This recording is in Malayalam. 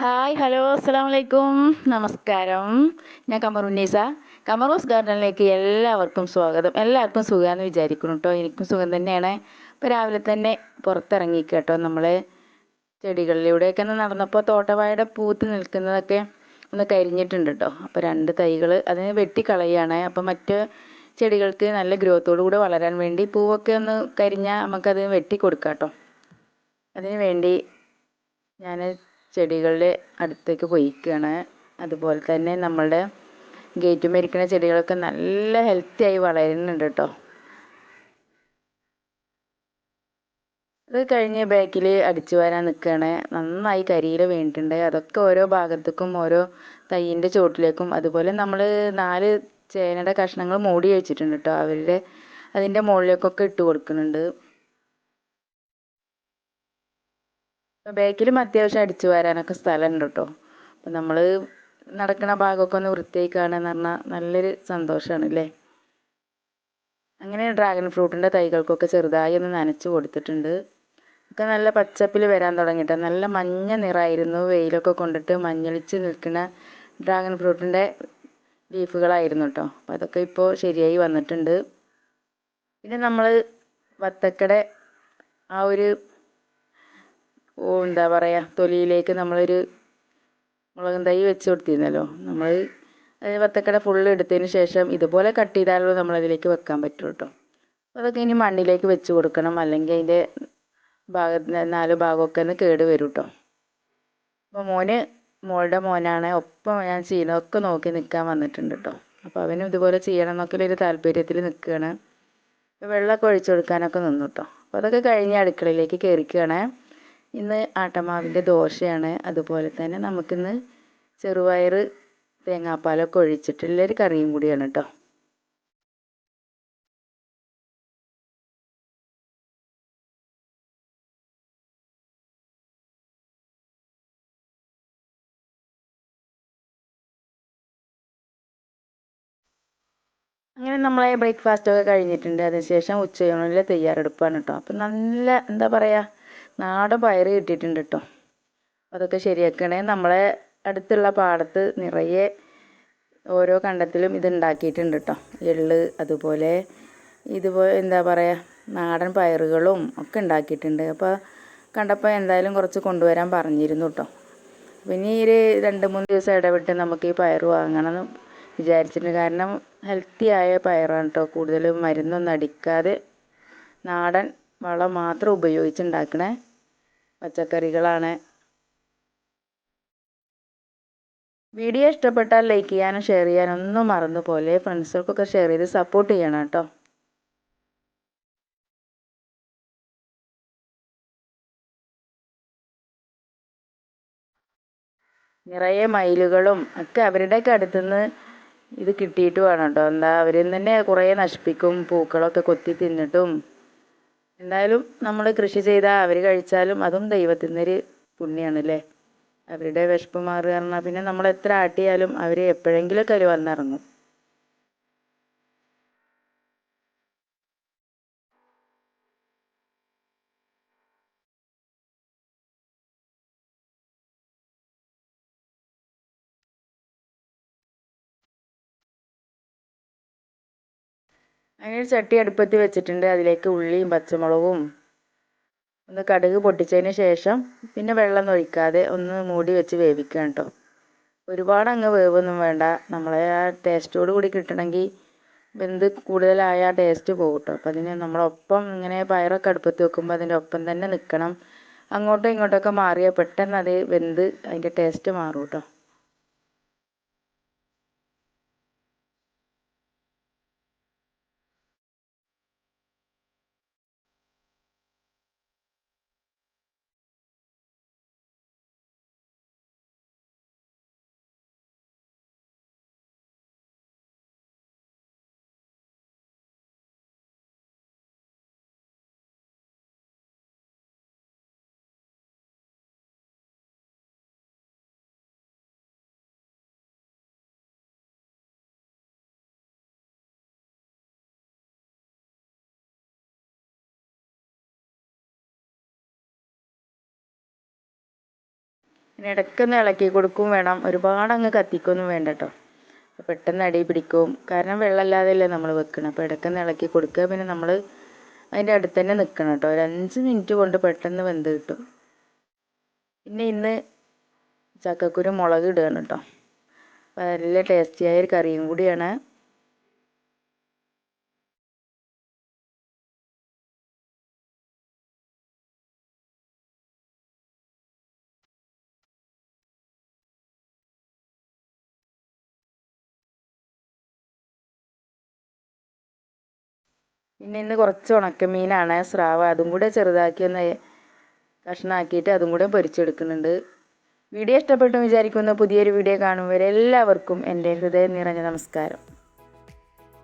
ഹായ് ഹലോ അസ്സാം വലൈക്കും നമസ്കാരം ഞാൻ കമറുന്നീസ കമറൂസ് ഗാർഡനിലേക്ക് എല്ലാവർക്കും സ്വാഗതം. എല്ലാവർക്കും സുഖമാണെന്ന് വിചാരിക്കുന്നു കേട്ടോ എനിക്കും സുഖം തന്നെയാണ്. ഇപ്പോൾ രാവിലെ തന്നെ പുറത്തിറങ്ങി കേട്ടോ നമ്മൾ ചെടികളിലൂടെയൊക്കെ ഒന്ന് നടന്നപ്പോൾ തോട്ടവാഴയുടെ പൂത്ത് നിൽക്കുന്നതൊക്കെ ഒന്ന് കരിഞ്ഞിട്ടുണ്ട് കേട്ടോ അപ്പോൾ രണ്ട് തൈകൾ അതിന് വെട്ടിക്കളയാണ്. അപ്പോൾ മറ്റ് ചെടികൾക്ക് നല്ല ഗ്രോത്തോടു കൂടെ വളരാൻ വേണ്ടി പൂവൊക്കെ ഒന്ന് കരിഞ്ഞാൽ നമുക്കത് വെട്ടി കൊടുക്കാം കേട്ടോ അതിന് വേണ്ടി ഞാൻ ചെടികളുടെ അടുത്തേക്ക് പോയിക്കുകയാണ് അതുപോലെ തന്നെ നമ്മളുടെ ഗേറ്റും ഇരിക്കുന്ന ചെടികളൊക്കെ നല്ല ഹെൽത്തി ആയി വളരുന്നുണ്ട് കേട്ടോ. അത് കഴിഞ്ഞ് ബാക്കിൽ അടിച്ചു വരാൻ നിൽക്കുകയാണ് നന്നായി കരിയിൽ വീണിട്ടുണ്ട്. അതൊക്കെ ഓരോ ഭാഗത്തേക്കും ഓരോ തൈയിന്റെ ചുവട്ടിലേക്കും അതുപോലെ നമ്മൾ നാല് ചേനയുടെ കഷ്ണങ്ങൾ മൂടി വെച്ചിട്ടുണ്ട് കേട്ടോ. അവരുടെ അതിന്റെ മുകളിലേക്കൊക്കെ ഇട്ട് കൊടുക്കുന്നുണ്ട്. ബാക്കിലും അത്യാവശ്യം അടിച്ചു വാരാനൊക്കെ സ്ഥലമുണ്ട് കേട്ടോ അപ്പം നമ്മൾ നടക്കുന്ന ഭാഗമൊക്കെ ഒന്ന് വൃത്തിയായി കാണുക പറഞ്ഞാൽ നല്ലൊരു സന്തോഷമാണ് അല്ലേ അങ്ങനെ ഡ്രാഗൺ ഫ്രൂട്ടിന്റെ തൈകൾക്കൊക്കെ ചെറുതായി ഒന്ന് നനച്ച് കൊടുത്തിട്ടുണ്ട്. ഒക്കെ നല്ല പച്ചപ്പിൽ വരാൻ തുടങ്ങിയിട്ട് നല്ല മഞ്ഞ നിറമായിരുന്നു വെയിലൊക്കെ കൊണ്ടിട്ട് മഞ്ഞളിച്ച് നിൽക്കുന്ന ഡ്രാഗൺ ഫ്രൂട്ടിന്റെ ലീഫുകളായിരുന്നു കേട്ടോ അപ്പോൾ അതൊക്കെ ഇപ്പോൾ ശരിയായി വന്നിട്ടുണ്ട്. പിന്നെ നമ്മൾ വത്തക്കടെ ആ ഒരു എന്താ പറയുക തൊലിയിലേക്ക് നമ്മളൊരു മുളകും തൈ വെച്ച് കൊടുത്തിരുന്നല്ലോ. നമ്മൾ വത്തക്കട ഫുള്ള് എടുത്തതിന് ശേഷം ഇതുപോലെ കട്ട് ചെയ്താലോ നമ്മളതിലേക്ക് വെക്കാൻ പറ്റുള്ളൂ കേട്ടോ അതൊക്കെ ഇനി മണ്ണിലേക്ക് വെച്ച് കൊടുക്കണം. അല്ലെങ്കിൽ അതിന്റെ ഭാഗ നാല് ഭാഗമൊക്കെ ഒന്ന് കേട് വരും കേട്ടോ അപ്പോൾ മോന് മോളുടെ മോനാണ്. ഒപ്പം ഞാൻ ചെയ്യുന്നതൊക്കെ നോക്കി നിൽക്കാൻ വന്നിട്ടുണ്ട് കേട്ടോ അപ്പോൾ അവനും ഇതുപോലെ ചെയ്യണം എന്നൊക്കെ ഒരു താല്പര്യത്തിൽ നിൽക്കുകയാണ് വെള്ളമൊക്കെ ഒഴിച്ചു കൊടുക്കാനൊക്കെ നിന്നു കേട്ടോ അപ്പോൾ അതൊക്കെ കഴിഞ്ഞ് അടുക്കളയിലേക്ക് കയറിക്കുകയാണ് ഇന്ന് ആട്ടമാവിന്റെ ദോശയാണ്. അതുപോലെ തന്നെ നമുക്കിന്ന് ചെറുപയർ തേങ്ങാപ്പാലൊക്കെ ഒഴിച്ചിട്ടുള്ളൊരു കറിയും കൂടിയാണ് കേട്ടോ. അങ്ങനെ നമ്മളെ ബ്രേക്ക്ഫാസ്റ്റ് ഒക്കെ കഴിഞ്ഞിട്ടുണ്ട് അതിനുശേഷം ഉച്ചയൂണിലെ തയ്യാറെടുപ്പാണ് കേട്ടോ. അപ്പം നല്ല എന്താ പറയുക നാടൻ പയർ കിട്ടിയിട്ടുണ്ട് കേട്ടോ. അതൊക്കെ ശരിയാക്കണേ. നമ്മളെ അടുത്തുള്ള പാടത്ത് നിറയെ ഓരോ കണ്ടത്തിലും ഇത് ഉണ്ടാക്കിയിട്ടുണ്ട് കേട്ടോ. എള്ള് അതുപോലെ ഇതുപോലെ എന്താ പറയുക നാടൻ പയറുകളും ഒക്കെ ഉണ്ടാക്കിയിട്ടുണ്ട്. അപ്പോൾ കണ്ടപ്പോൾ എന്തായാലും കുറച്ച് കൊണ്ടുവരാൻ പറഞ്ഞിരുന്നു കേട്ടോ. പിന്നെ ഈ ഒരു രണ്ട് മൂന്ന് ദിവസം ഇടവിട്ട് നമുക്ക് ഈ പയർ വാങ്ങണം വിചാരിച്ചിട്ടുണ്ട്. കാരണം ഹെൽത്തി ആയ പയറാണ് കേട്ടോ. കൂടുതലും മരുന്നൊന്നും അടിക്കാതെ നാടൻ വളം മാത്രം ഉപയോഗിച്ചുണ്ടാക്കണേ പച്ചക്കറികളാണ്. വീഡിയോ ഇഷ്ടപ്പെട്ടാൽ ലൈക്ക് ചെയ്യാനും ഷെയർ ചെയ്യാനും ഒന്നും മറന്നു പോലെ ഫ്രണ്ട്സുകൾക്കൊക്കെ ഷെയർ ചെയ്ത് സപ്പോർട്ട് ചെയ്യണം കേട്ടോ. നിറയെ മയിലുകളും ഒക്കെ അവരുടെയൊക്കെ അടുത്തുനിന്ന് ഇത് കിട്ടിയിട്ട് വേണം കേട്ടോ. എന്താ അവരിൽ തന്നെ കുറേ നശിപ്പിക്കും പൂക്കളൊക്കെ കൊത്തി തിന്നിട്ടും. എന്തായാലും നമ്മൾ കൃഷി ചെയ്താൽ അവർ കഴിച്ചാലും അതും ദൈവത്തിന്റെ ഒരു പുണ്യമാണ് അല്ലേ അവരുടെ വിശപ്പ് മാറുക പറഞ്ഞാൽ പിന്നെ നമ്മൾ എത്ര ആട്ടിയാലും അവർ എപ്പോഴെങ്കിലുമൊക്കെ അവർ വന്നിറങ്ങും. അങ്ങനെ ചട്ടി അടുപ്പത്ത് വെച്ചിട്ടുണ്ട്. അതിലേക്ക് ഉള്ളിയും പച്ചമുളകും ഒന്ന് കടുക് പൊട്ടിച്ചതിന് ശേഷം പിന്നെ വെള്ളം ഒഴിക്കാതെ ഒന്ന് മൂടി വെച്ച് വേവിക്കുക കേട്ടോ. ഒരുപാട് അങ്ങ് വേവൊന്നും വേണ്ട. നമ്മളെ ആ ടേസ്റ്റോട് കൂടി കിട്ടണമെങ്കിൽ വെന്ത് കൂടുതലായ ആ ടേസ്റ്റ് പോകും കേട്ടോ. അപ്പോൾ അതിന് നമ്മളൊപ്പം ഇങ്ങനെ പയറൊക്കെ അടുപ്പത്ത് വെക്കുമ്പോൾ അതിന്റെ ഒപ്പം തന്നെ നിൽക്കണം. അങ്ങോട്ടും ഇങ്ങോട്ടൊക്കെ മാറിയാൽ പെട്ടെന്ന് അത് വെന്ത് അതിന്റെ ടേസ്റ്റ് മാറും കേട്ടോ. പിന്നെ ഇടയ്ക്കൊന്ന് ഇളക്കി കൊടുക്കും വേണം. ഒരുപാട് അങ്ങ് കത്തിക്കൊന്നും വേണ്ട കേട്ടോ പെട്ടെന്ന് അടി പിടിക്കും. കാരണം വെള്ളമില്ലാതെയല്ലേ നമ്മൾ വെക്കണം. അപ്പോൾ ഇടയ്ക്കൊന്ന് ഇളക്കി കൊടുക്കുക. പിന്നെ നമ്മൾ അതിന്റെ അടുത്ത് തന്നെ നിൽക്കണം കേട്ടോ ഒരു അഞ്ച് മിനിറ്റ് കൊണ്ട് പെട്ടെന്ന് വെന്ത് കിട്ടും. പിന്നെ ഇന്ന് ചക്കക്കുരു മുളക് ഇടുകയാണ് കേട്ടോ അപ്പോൾ നല്ല ടേസ്റ്റിയായ ഒരു കറിയും കൂടിയാണ്. പിന്നെ ഇന്ന് കുറച്ച് ഉണക്കമീനാണ്. സ്രാവ് അതും കൂടെ ചെറുതാക്കി ഒന്ന് കഷ്ണമാക്കിയിട്ട് അതും കൂടെ പൊരിച്ചെടുക്കുന്നുണ്ട്. വീഡിയോ ഇഷ്ടപ്പെട്ടു വിചാരിക്കുന്നു. പുതിയൊരു വീഡിയോ കാണുമ്പോൾ എല്ലാവർക്കും എന്റെ ഹൃദയം നിറഞ്ഞ നമസ്കാരം.